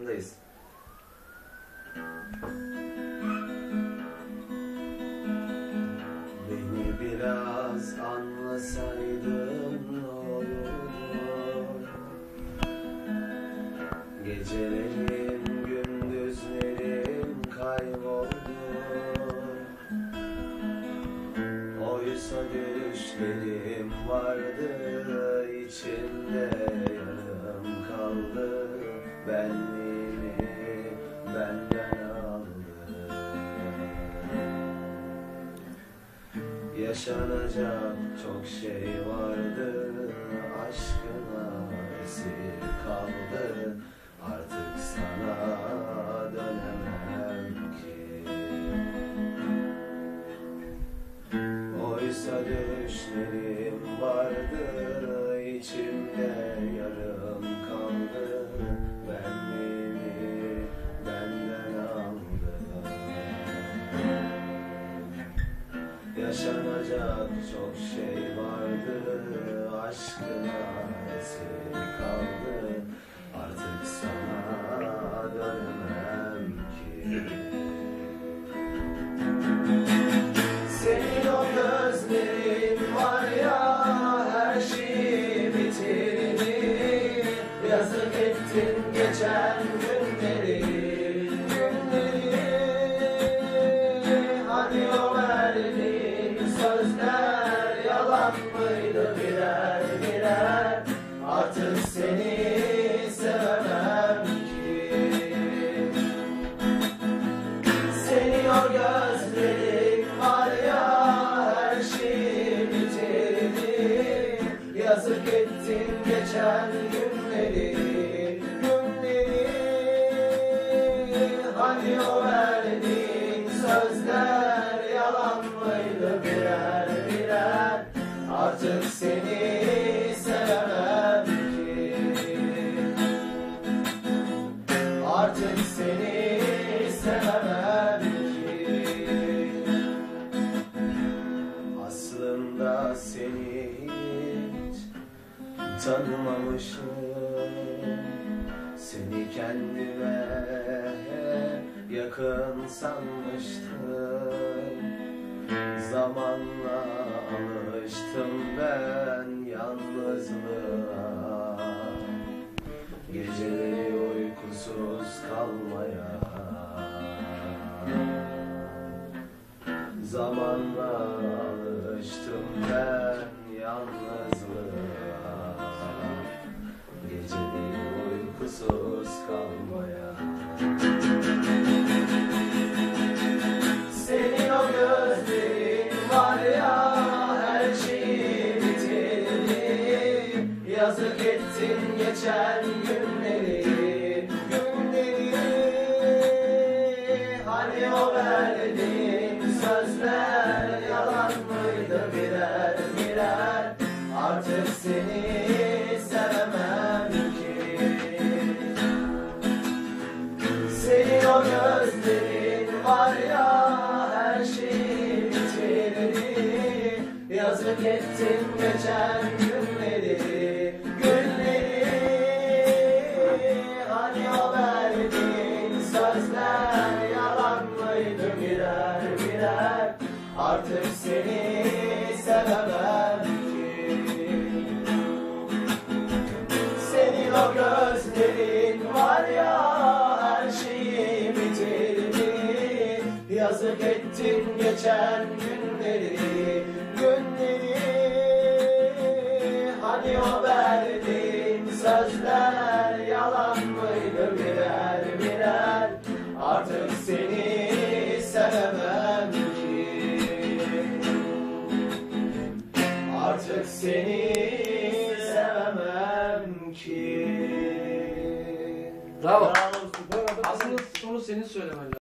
inglês. Yaşanacak çok şey vardı. Aşkına esir kaldı. Artık sana dönemem ki. Oysa düşlerim vardı Yaşanacak seni sevemem ki. Senin o gözlerin var ya her şeyi bitirdi Yazık ettin geçen günleri Günleri. Hani o seni sevemem Aslında seni hiç tanımamışım. Seni kendime yakın sanmıştım. Zamanla alıştım ben yalnızlığa Zamanla alıştım ben yalnızlığa. Geceleri uykusuz kalmaya. Senin o gözlerin var ya her şeyi bitirdi Yazık ettin geçen günleri Artık seni sevemem ki. Senin o gözlerin var ya her şeyi bitirdi Yazık ettin geçen günleri Günleri. Hani o verdiğin sözler yalan mıydı? Birer birer Artık seni sevemem Yazık ettin geçen günleri Günleri. Hani o verdiğin sözler yalan mıydı birer birer? Artık seni sevemem ki. Artık seni sevemem ki. Bravo. Aslında sonu senin söylemen lazım.